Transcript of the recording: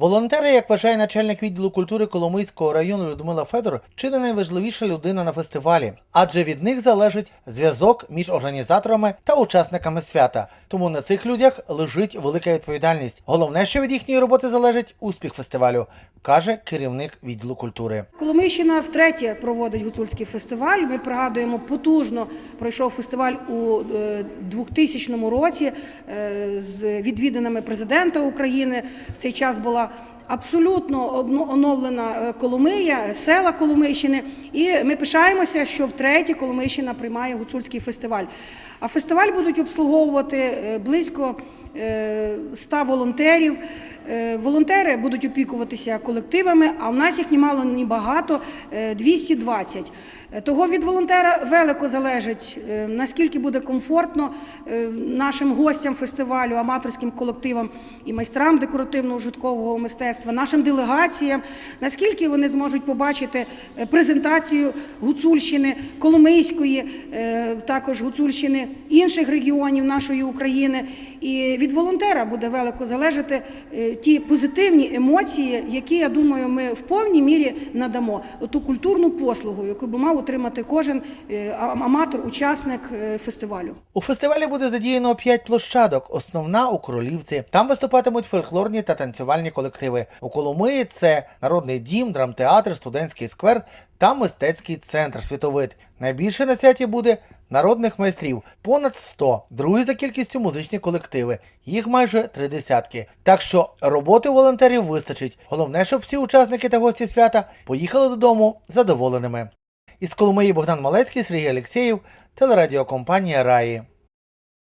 Волонтери, як вважає начальник відділу культури Коломийського району Людмила Федор, чи не найважливіша людина на фестивалі, адже від них залежить зв'язок між організаторами та учасниками свята. Тому на цих людях лежить велика відповідальність. Головне, що від їхньої роботи залежить успіх фестивалю, каже керівник відділу культури. Коломийщина втретє проводить гуцульський фестиваль. Ми пригадуємо, потужно пройшов фестиваль у е, 2000 році е, з відвідинами президента України. В цей час була абсолютно оновлена е, Коломия, села Коломийщини. І ми пишаємося, що втретє Коломийщина приймає гуцульський фестиваль. А фестиваль будуть обслуговувати е, близько е, 100 волонтерів. Е, Волонтери будуть опікуватися колективами, а в нас їх німало ні багато е, 220. Е, Того від волонтера велико залежить, е, наскільки буде комфортно е, нашим гостям фестивалю, аматорським колективам і майстрам декоративного житкового мистецтва, нашим делегаціям, наскільки вони зможуть побачити е, презентацію Гуцульщини, Коломийської, е, також Гуцульщини інших регіонів нашої України. І від волонтера буде велико залежати е, ті позитивні емоції, які я думаю, ми в повній мірі надамо ту культурну послугу, яку би мав отримати кожен е, аматор, учасник е, фестивалю. У фестивалі буде задіяно п'ять площадок. Основна у Королівці. Там виступатимуть фольклорні та танцювальні колективи. У Коломиї це народний дім, драмтеатр, студентський сквер та мистецький центр світовид. Найбільше на святі буде народних майстрів понад 100. Другі за кількістю музичні колективи. Їх майже три десятки. Так що роботи волонтерів вистачить. Головне, щоб всі учасники та гості свята поїхали додому задоволеними. Із Коломиї Богдан Малецький, Сергій Алєксєєв, телерадіокомпанія Раї.